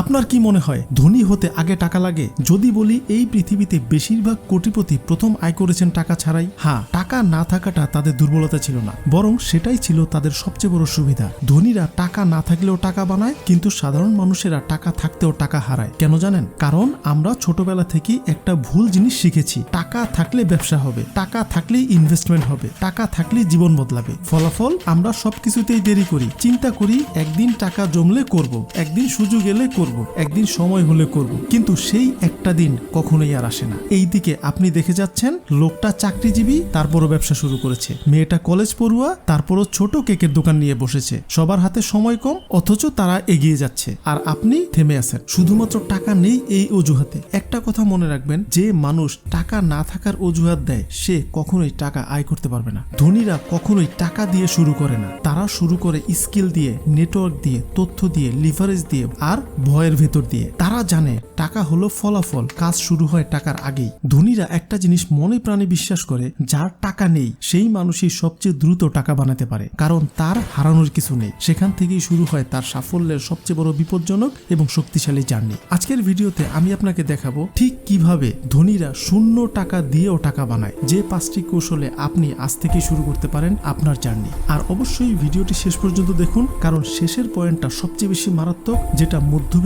আপনার কি মনে হয়, ধনী হতে আগে টাকা লাগে? যদি বলি, এই পৃথিবীতে বেশিরভাগ কোটিপতি প্রথম আয় করেছেন টাকা ছাড়াই। হ্যাঁ টাকা না থাকাটা তাদের দুর্বলতা ছিল না। বরং সেটাই ছিল তাদের সবচেয়ে বড় সুবিধা। ধনীরা টাকা না থাকলেও টাকা বানায়, কিন্তু সাধারণ মানুষেরা টাকা থাকতেও টাকা হারায়। কেন জানেন? কারণ আমরা ছোটবেলা থেকেই একটা ভুল জিনিস শিখেছি। টাকা থাকলে ব্যবসা হবে, টাকা থাকলেই ইনভেস্টমেন্ট হবে, টাকা থাকলেই জীবন বদলাবে। ফলাফল আমরা সবকিছুতেই দেরি করি। চিন্তা করি, একদিন টাকা জমলে করব, একদিন সুযোগ এলে করব। একদিন সময় হলে করব। কিন্তু সেই একটা দিন কখনোই আর আসে না। এই দিকে আপনি দেখে যাচ্ছেন, লোকটা চাকরিজীবী, তারপরও ব্যবসা শুরু করেছে। মেয়েটা কলেজ পড়ুয়া, তারপরও ছোট কেকের দোকান নিয়ে বসেছে। সবার হাতে সময় কম, অথচ তারা এগিয়ে যাচ্ছে। আর আপনি থেমে আছেন। শুধুমাত্র টাকা নেই এই অজুহাতে। একটা কথা মনে রাখবেন, যে মানুষ টাকা না থাকার অজুহাত দেয়, সে কখনোই টাকা আয় করতে পারবে না। ধনীরা কখনোই টাকা দিয়ে শুরু করে না। তারা শুরু করে স্কিল দিয়ে, নেটওয়ার্ক দিয়ে, তথ্য দিয়ে, লিভারেজ দিয়ে, আর ভয়ের ভেতর দিয়ে। তারা জানে টাকা হলো ফলাফল, কাজ শুরু হয় টাকার আগেই। ধনীরা একটা জিনিস মনে প্রাণে বিশ্বাস করে, যার টাকা নেই, সেই মানুষই সবচেয়ে দ্রুত টাকা বানাতে পারে। কারণ তার হারানোর কিছু নেই। সেখান থেকেই শুরু হয় তার সাফল্যের সবচেয়ে বড় বিপজ্জনক এবং শক্তিশালী জার্নি। আজকের ভিডিওতে আমি আপনাকে দেখাবো ঠিক কীভাবে ধনীরা শূন্য টাকা দিয়েও টাকা বানায়। যে পাঁচটি কৌশলে আপনি আজ থেকেই শুরু করতে পারেন আপনার জার্নি। আর অবশ্যই ভিডিওটি শেষ পর্যন্ত দেখুন, কারণ শেষের পয়েন্টটা সবচেয়ে বেশি মারাত্মক, যেটা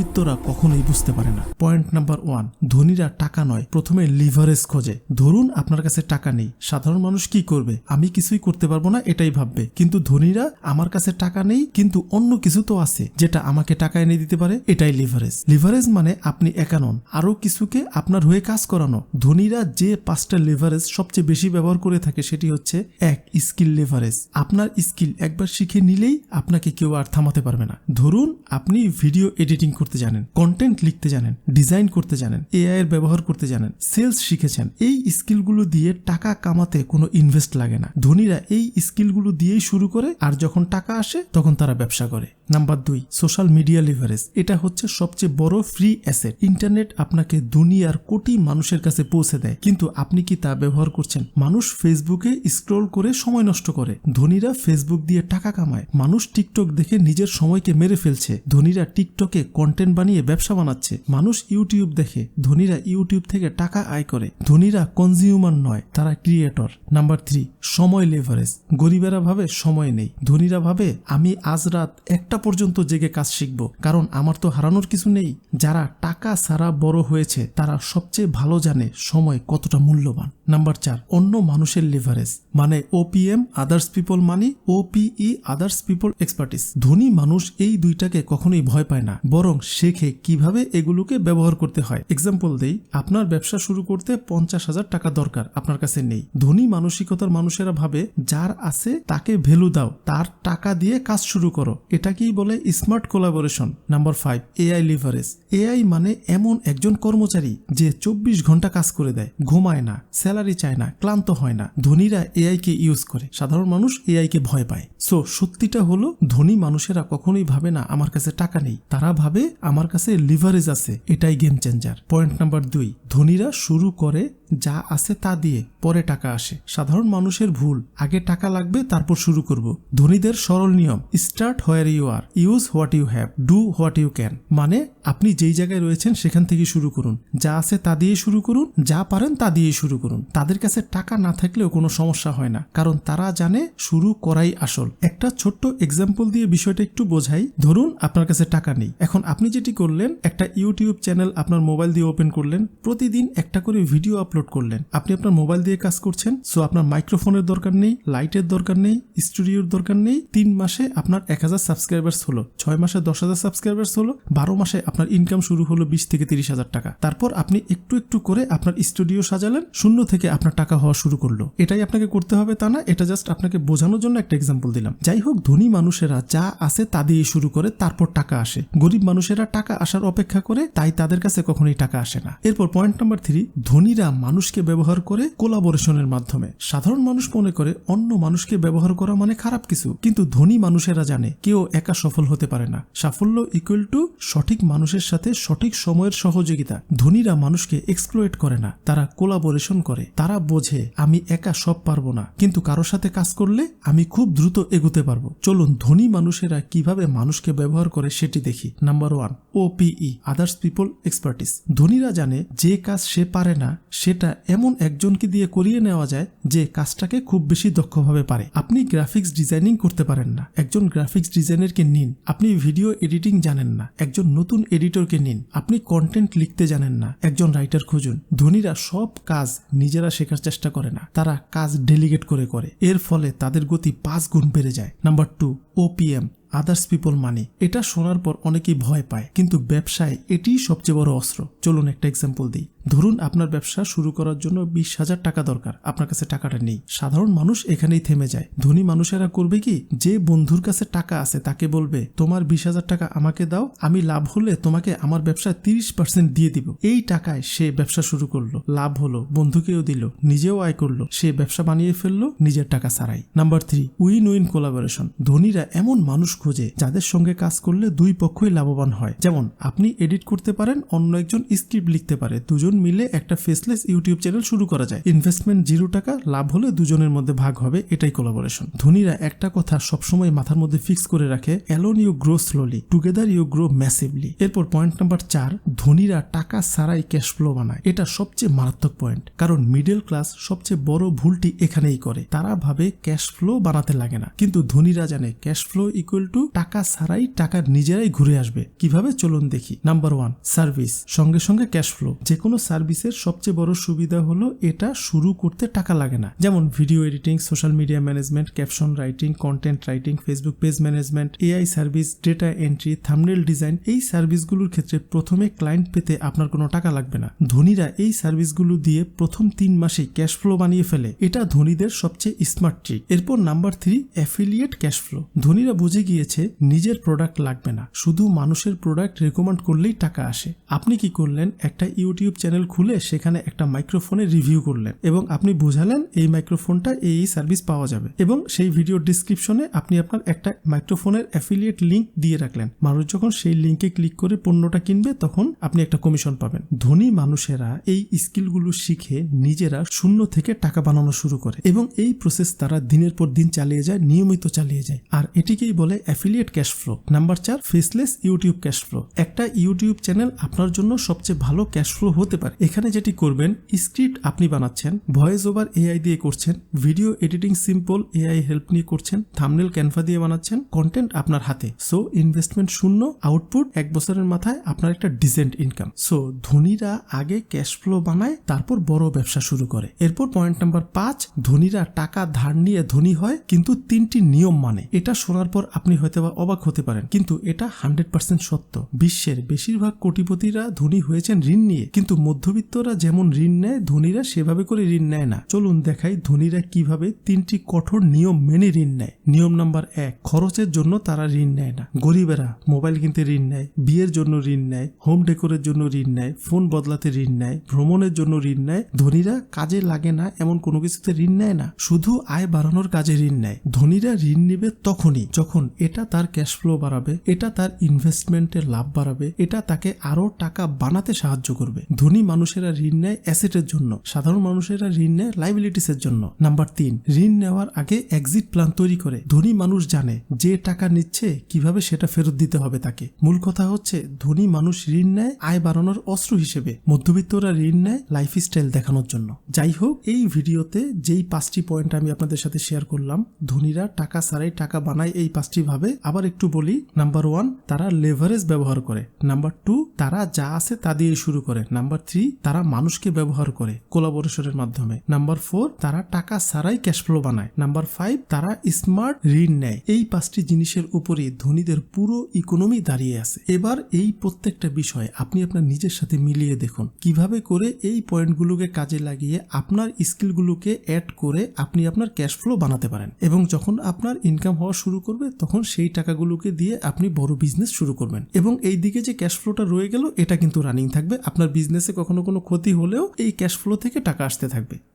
মধ্যবিত্তরা কখনোই বুঝতে পারে না। পয়েন্ট নাম্বার ওয়ান ধনীরা টাকা নয়, প্রথমে লিভারেজ খোঁজে। ধরুন আপনার কাছে টাকা নেই, সাধারণ মানুষ কি করবে? আমি কিছুই করতে পারব না, এটাই ভাববে। কিন্তু ধনীরা, আমার কাছে টাকা নেই, কিন্তু অন্য কিছু তো আছে, যেটা আমাকে টাকা এনে দিতে পারে, এটাই লিভারেজ লিভারেজ মানে আপনি একা নন আরও কিছুকে আপনার হয়ে কাজ করানো। ধনীরা যে পাঁচটা লিভারেজ সবচেয়ে বেশি ব্যবহার করে থাকে, সেটি হচ্ছে, এক স্কিল লিভারেজ আপনার স্কিল একবার শিখে নিলেই আপনাকে কেউ আর থামাতে পারবে না। ধরুন, আপনি ভিডিও এডিটিং করতে জানেন কন্টেন্ট লিখতে জানেন ডিজাইন করতে জানেন এআই এর ব্যবহার করতে জানেন সেলস শিখেছেন। এই স্কিলগুলো দিয়ে টাকা কামাতে কোনো ইনভেস্ট লাগে না। ধনীরা এই স্কিলগুলো দিয়েই শুরু করে, আর যখন টাকা আসে, তখন তারা ব্যবসা করে। নাম্বার দুই সোশ্যাল মিডিয়া লিভারেজ এটা হচ্ছে সবচেয়ে বড় ফ্রি অ্যাসেট ইন্টারনেট আপনাকে দুনিয়ার কোটি মানুষের কাছে পৌঁছে দেয়। কিন্তু আপনি কি তা ব্যবহার করছেন? মানুষ ফেসবুকে স্ক্রল করে সময় নষ্ট করে। ধনীরা ফেসবুক দিয়ে টাকা কামায়। মানুষ টিকটক দেখে নিজের সময়কে মেরে ফেলছে। ধনীরা টিকটকে কন্টেন্ট বানিয়ে ব্যবসা বানাচ্ছে। মানুষ ইউটিউব দেখে, ধনীরা ইউটিউব থেকে টাকা আয় করে। ধনীরা কনজিউমার নয়, তারা ক্রিয়েটর নাম্বার থ্রি সময় লেভারেজ গরিবেরা ভাবে সময় নেই। ধনীরা ভাবে, আমি আজ রাত একটা পর্যন্ত জেগে কাজ শিখব। কারণ আমার তো হারানোর কিছু নেই। যারা টাকা ছাড়া বড় হয়েছে, তারা সবচেয়ে ভালো জানে সময় কতটা মূল্যবান। নাম্বার চার, অন্য মানুষের লিভারেজ মানে OPM others people money OPE others people expertise ধনী মানুষ এই দুইটাকে কখনোই ভয় পায় না, বরং শেখে কীভাবে এগুলোকে ব্যবহার করতে হয়। এক্সাম্পল দেই, আপনার ব্যবসা শুরু করতে পঞ্চাশ হাজার টাকা দরকার, আপনার কাছে নেই। ধনী মানসিকতার মানুষেরা ভাবে, যার আছে তাকে ভ্যালু দাও, তার টাকা দিয়ে কাজ শুরু করো। এটাকেই বলে smart collaboration number five AI leverage AI মানে এমন একজন কর্মচারী, যে চব্বিশ ঘণ্টা কাজ করে দেয়, ঘুমায় না স্যালারি চায় না, ক্লান্ত হয় না। ধনীরা এআই কে ইউজ করে। সাধারণ মানুষ এআই কে ভয় পায়। সো সত্যিটা হলো, ধনী মানুষেরা কখনোই ভাবে না, আমার কাছে টাকা নেই। তারা ভাবে, আমার কাছে লিভারেজ আছে। এটাই গেম চেঞ্জার পয়েন্ট নাম্বার দুই, ধনীরা শুরু করে যা আছে তা দিয়ে, পরে টাকা আসে। সাধারণ মানুষের ভুল, আগে টাকা লাগবে, তারপর শুরু করব। ধনীদের সরল নিয়ম start where you are use what you have do what you can মানে আপনি যেই জায়গায় রয়েছেন, সেখান থেকে শুরু করুন। যা আছে তা দিয়ে শুরু করুন, যা পারেন তা দিয়ে শুরু করুন। তাদের কাছে টাকা না থাকলেও কোনো সমস্যা হয় না। কারণ তারা জানে শুরু করাই আসল। একটা ছোট্ট এক্সাম্পল দিয়ে বিষয়টা একটু বোঝাই। ধরুন আপনার কাছে টাকা নেই। এখন আপনি যেটি করলেন, একটা ইউটিউব চ্যানেল আপনার মোবাইল দিয়ে ওপেন করলেন। প্রতিদিন একটা করে ভিডিও আপলোড করলেন। আপনি আপনার মোবাইল দিয়ে কাজ করছেন। সো আপনার মাইক্রোফোনের দরকার নেই লাইটের দরকার নেই স্টুডিওর দরকার নেই। তিন মাসে আপনার এক হাজার সাবস্ক্রাইবার্স হলো। ছয় মাসে দশ হাজার সাবস্ক্রাইবার্স হলো। বারো মাসে আপনার ইনকাম শুরু হলো বিশ থেকে তিরিশ হাজার টাকা। তারপর আপনি একটু একটু করে আপনার স্টুডিও সাজালেন। শূন্য থেকে আপনার টাকা হওয়া শুরু করল। এটাই আপনাকে করতে হবে তা না, এটা জাস্ট আপনাকে বোঝানোর জন্য একটা এক্সাম্পল দিলাম। যাই হোক, ধনী মানুষেরা যা আছে তা দিয়ে শুরু করে তারপর টাকা আসে। গরিব মানুষেরা টাকা আসার অপেক্ষা করে, তাই তাদের কাছে কখনোই টাকা আসে না। এরপর পয়েন্ট নাম্বার থ্রি ধনীরা মানুষকে ব্যবহার করে কোলাবোরেশনের মাধ্যমে। সাধারণ মানুষ মনে করে অন্য মানুষকে ব্যবহার করা মানে খারাপ কিছু, কিন্তু ধনী মানুষেরা জানে, কেউ একা সফল হতে পারে না। সাফল্য ইকুয়াল টু সঠিক মানুষের সাথে সঠিক সময়ের সহযোগিতা। ধনীরা মানুষকে এক্সপ্লোয়েট করে না, তারা কোলাবোরেশন করে। করে। তারা বোঝে, আমি একা সব পারব না। কিন্তু কারোর সাথে কাজ করলে আমি খুব দ্রুত এগোতে পারব। চলুন, ধনী মানুষেরা কীভাবে মানুষকে ব্যবহার করে সেটি দেখি। Number one OPE others people expertise ধনীরা জানে, যে কাজ সে পারে না, সেটা এমন একজনকে দিয়ে করিয়ে নেওয়া যায়, যে কাজটাকে খুব বেশি দক্ষভাবে পারে। আপনি গ্রাফিক্স ডিজাইনিং করতে পারেন না। একজন গ্রাফিক্স ডিজাইনারকে নিন। আপনি ভিডিও এডিটিং জানেন না। একজন নতুন এডিটরকে নিন। আপনি কন্টেন্ট লিখতে জানেন না। একজন রাইটার খুঁজুন। ধনীরা সব কাজ নিজেরা শেখার চেষ্টা করে না। তারা কাজ ডেলিগেট করে করে। এর ফলে তাদের গতি পাঁচ গুণ বেড়ে যায়। Number two OPM others people money এটা শোনার পর অনেকেই ভয় পায়, কিন্তু ব্যবসায় এটিই সবচেয়ে বড় অস্ত্র। চলুন একটা এক্সাম্পল দিই। ধরুন আপনার ব্যবসা শুরু করার জন্য বিশ হাজার টাকা দরকার। আপনার কাছে টাকাটা নেই। সাধারণ মানুষ এখানেই থেমে যায়। ধনী মানুষেরা করবে কি? যে বন্ধুর কাছে টাকা আছে তাকে বলবে, তোমার বিশ হাজার টাকা আমাকে দাও, আমি লাভ হলে তোমাকে আমার ব্যবসায় তিরিশ পার্সেন্ট দিয়ে দিব। এই টাকায় সে ব্যবসা শুরু করল। লাভ হলো, বন্ধুকেও দিল, নিজেও আয় করল। সে ব্যবসা বানিয়ে ফেলল, নিজের টাকা ছাড়াই। Number three, win win collaboration. ধনীরা এমন মানুষ খোঁজে, যাদের সঙ্গে কাজ করলে দুই পক্ষই লাভবান হয়। যেমন, আপনি এডিট করতে পারেন, অন্য একজন স্ক্রিপ্ট লিখতে পারে, দুজন মিলে একটা ফেসলেস ইউটিউব চ্যানেল শুরু করা যায়। ইনভেস্টমেন্ট জিরো টাকা, লাভ হলে দুজনের মধ্যে ভাগ হবে, এটাই কোলাবোরেশন ধনীরা একটা কথা সবসময় মাথার মধ্যে ফিক্স করে রাখে alone you grow slowly together you grow massively এরপর পয়েন্ট নাম্বার চার, ধনীরা টাকা ছাড়াই ক্যাশ ফ্লো বানায়। এটা সবচেয়ে মারাত্মক পয়েন্ট কারণ মিডল ক্লাস সবচেয়ে বড় ভুলটি এখানেই করে। তারা ভাবে ক্যাশ ফ্লো বানাতে লাগে না। কিন্তু ধনীরা জানে ক্যাশ ফ্লো ইকুয়াল টু টাকা ছাড়াই টাকা নিজেরাই ঘুরে আসবে। কীভাবে? চলুন দেখি। নাম্বার ওয়ান সার্ভিস সঙ্গে সঙ্গে ক্যাশ ফ্লো যে কোনো সার্ভিসের সবচেয়ে বড় সুবিধা হলো এটা শুরু করতে টাকা লাগে না। যেমন video editing, social media management, caption writing, content writing, Facebook page management, AI service, data entry, thumbnail design, এই সার্ভিসগুলোর ক্ষেত্রে প্রথমে ক্লায়েন্ট পেতে আপনার কোনো টাকা লাগবে না। ধনীরা এই সার্ভিসগুলো দিয়ে প্রথম তিন মাসেই ক্যাশ ফ্লো বানিয়ে ফেলে। এটা ধনীদের সবচেয়ে স্মার্ট ট্রিক। এরপর number three, affiliate cash flow. ধনীরা বুঝে গিয়েছে নিজের প্রোডাক্ট লাগবে না। শুধু মানুষের প্রোডাক্ট রেকমেন্ড করলেই টাকা আসে। আপনি কি করলেন? একটা ইউটিউব চ্যানেল খুলে সেখানে একটা মাইক্রোফোনের রিভিউ করলেন এবং আপনি বুঝালেন এই মাইক্রোফোনটা এই সার্ভিস পাওয়া যাবে এবং সেই ভিডিও ডিসক্রিপশনে আপনি আপনার একটা মাইক্রোফোনের অ্যাফিলিয়েট লিঙ্ক দিয়ে রাখলেন। মানুষ যখন সেই লিঙ্কে ক্লিক করে পণ্যটা কিনবে, তখন আপনি একটা কমিশন পাবেন। ধনী মানুষেরা এই স্কিলগুলো শিখে নিজেরা শূন্য থেকে টাকা বানানো শুরু করে এবং এই প্রসেস তারা দিনের পর দিন চালিয়ে যায়, নিয়মিত চালিয়ে যায়। আর এটিকেই বলে অ্যাফিলিয়েট ক্যাশ ফ্লো নাম্বার চার ফেসলেস ইউটিউব ক্যাশ ফ্লো একটা ইউটিউব চ্যানেল আপনার জন্য সবচেয়ে ভালো ক্যাশ ফ্লো হতে পারে এখানে যেটি করবেন স্ক্রিপ্ট আপনি বানাচ্ছেন ভয়েস ওভার এআই দিয়ে করছেন video editing simple AI help নিয়ে করছেন থামনেল ক্যানভা দিয়ে বানাচ্ছেন কন্টেন্ট আপনার হাতে। সো ইনভেস্টমেন্ট শূন্য আউটপুট এক বছরের মাথায় আপনার একটা ডিসেন্ট ইনকাম সো ধনীরা আগে ক্যাশ ফ্লো বানায়, তারপর বড় ব্যবসা শুরু করে। এরপর পয়েন্ট নাম্বার পাঁচ, ধনীরা টাকা ধার নিয়ে ধনী হয়, কিন্তু তিনটি নিয়ম মানে। এটা শোনার পর আপনি হয়তো বা অবাক হতে পারেন, কিন্তু এটা হান্ড্রেড পার্সেন্ট সত্য। বিশ্বের বেশিরভাগ কোটিপতিরা ধনী হয়েছেন ঋণ নিয়ে, কিন্তু মধ্যবিত্তরা যেমন ঋণ নেয়, ধনীরা সেভাবে করে ঋণ নেয় না। চলুন দেখাই ধনীরা কীভাবে তিনটি কঠোর নিয়ম মেনে ঋণ নেয়। নিয়ম নাম্বার এক, খরচের জন্য তারা ঋণ নেয় না। গরিবেরা মোবাইল কিনতে ঋণ নেয়, বিয়ের জন্য ঋণ নেয়, হোম ডেকোরের জন্য ঋণ নেয়, ফোন বদলাতে ঋণ নেয়, ভ্রমণের জন্য ঋণ নেয়। ধনীরা কাজে লাগে না, এমন কোনো কিছুতে ঋণ নেয় না। শুধু আয় বাড়ানোর কাজে ঋণ নেয়। ধনীরা ঋণ নেবে তখনই, যখন এটা তার ক্যাশ ফ্লো বাড়াবে, এটা তার ইনভেস্টমেন্টের লাভ বাড়াবে, এটা তাকে আরও টাকা বানাতে সাহায্য করবে। ধনী মানুষেরা ঋণ নেয় অ্যাসেটের জন্য, সাধারণ মানুষেরা ঋণ নেয় লাইবিলিটিসের জন্য। নাম্বার তিন, ঋণ নেওয়ার আগে এক্সিট প্ল্যান তৈরি করে। ধনী মানুষ জানে যে টাকা নিচ্ছে, কীভাবে সেটা ফেরত দিতে হবে তাকে। মূল কথা হচ্ছে, ধনী মানুষ ঋণ নেয় আয় বাড়ানোর অস্ত্র হিসেবে। মধ্যবিত্তরা ঋণ নেয় লাইফ স্টাইল দেখানোর জন্য। যাই হোক, এই ভিডিওতে যেই পাঁচটি পয়েন্ট আমি আপনাদের সাথে শেয়ার করলাম, ধনীরা টাকা ছাড়াই টাকা বানায় এই পাঁচটি ভাবে। আবার একটু বলি নাম্বার ওয়ান তারা লেভারেজ ব্যবহার করে। নাম্বার টু তারা যা আছে তা দিয়ে শুরু করে। নাম্বার থ্রি তারা মানুষকে ব্যবহার করে কোলাবোরেশনের মাধ্যমে। নাম্বার ফোর তারা টাকা ছাড়াই ক্যাশ ফ্লো বানায়। নাম্বার ফাইভ তারা স্মার্ট ঋণ নেয়। এই পাঁচটি জিনিসের উপরে ধনীদের পুরো ইকোনমি দাঁড়িয়ে আছে। এবার এই প্রত্যেকটা বিষয় আপনি আপনার নিজের সাথে মিলিয়ে দেখুন। কীভাবে করে এই পয়েন্টগুলোকে কাজে লাগিয়ে আপনার স্কিলগুলোকে অ্যাড করে আপনি আপনার ক্যাশ ফ্লো বানাতে পারেন। এবং যখন আপনার ইনকাম হওয়া শুরু করবে, তখন সেই টাকাগুলোকে দিয়ে আপনি বড় বিজনেস শুরু করবেন। এবং এই দিকে যে ক্যাশ ফ্লোটা রয়ে গেল, এটা কিন্তু রানিং থাকবে। আপনার বিজনেসে কখনো কোনো ক্ষতি হলেও এই ক্যাশ ফ্লো থেকে টাকা আসতে থাকবে।